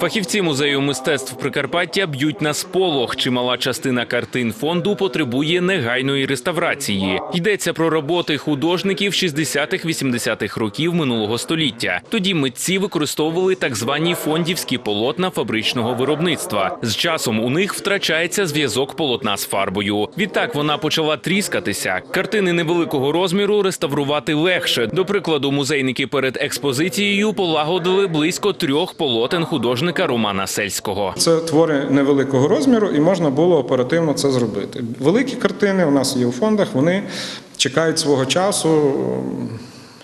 Фахівці музею мистецтв Прикарпаття б'ють на сполох. Чимала частина картин фонду потребує негайної реставрації. Йдеться про роботи художників 60-х-80-х років минулого століття. Тоді митці використовували так звані фондівські полотна фабричного виробництва. З часом у них втрачається зв'язок полотна з фарбою. Відтак вона почала тріскатися. Картини невеликого розміру реставрувати легше. До прикладу, музейники перед експозицією полагодили близько трьох полотен художника Романа Сельського. Це твори невеликого розміру, і можна було оперативно це зробити. Великі картини у нас є у фондах, вони чекають свого часу.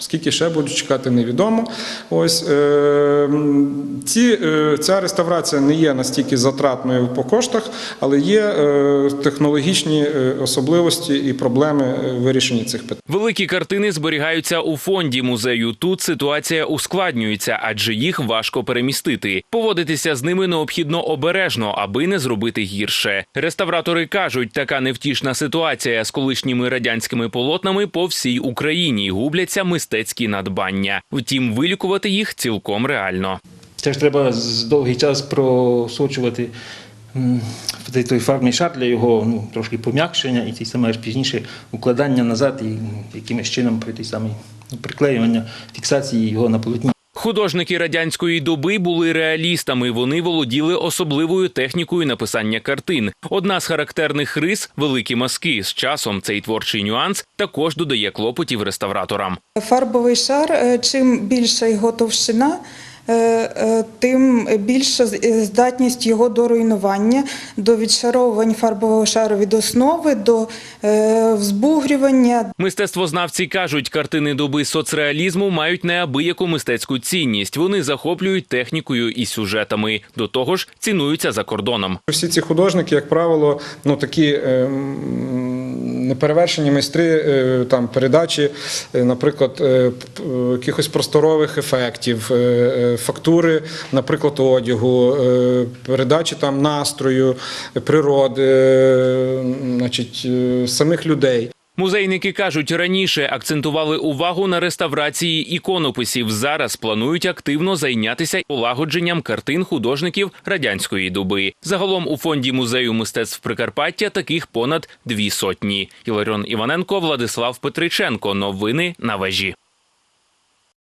Скільки ще будуть чекати, невідомо. Ось е, ці, е, ця реставрація не є настільки затратною по коштах, але є е, технологічні особливості і проблеми вирішення цих питань. Великі картини зберігаються у фонді музею. Тут ситуація ускладнюється, адже їх важко перемістити. Поводитися з ними необхідно обережно, аби не зробити гірше. Реставратори кажуть, така невтішна ситуація з колишніми радянськими полотнами по всій Україні губляться мистецькі надбання. Втім, вилікувати їх цілком реально. Це ж треба з довгий час просочувати цей той, фарбний шар для його ну, трошки пом'якшення і ті саме аж пізніше укладання назад і м, якимось чином при тій самій ну, приклеювання фіксації його на полотні. Художники радянської доби були реалістами. Вони володіли особливою технікою написання картин. Одна з характерних рис великі мазки. З часом цей творчий нюанс також додає клопотів реставраторам. Фарбовий шар, е, чим більша його товщина, тим більша з- е, здатність його до руйнування, до відшаровувань фарбового шару від основи, до е, взбугрювання, Мистецтвознавці кажуть, картини доби соцреалізму мають неабияку мистецьку цінність. Вони захоплюють технікою і сюжетами. До того ж, цінуються за кордоном. Всі ці художники, як правило, ну такі е, м, неперевершені майстри е, там передачі, е, наприклад, е, якихось просторових ефектів, фактури, наприклад, одягу, передачі там настрою, природи, значить, самих людей. Музейники кажуть, раніше акцентували увагу на реставрації іконописів. Зараз планують активно зайнятися полагодженням картин художників радянської доби. Загалом у фонді музею мистецтв Прикарпаття таких понад дві сотні. Іларіон Іваненко, Владислав Петриченко. Новини на вежі.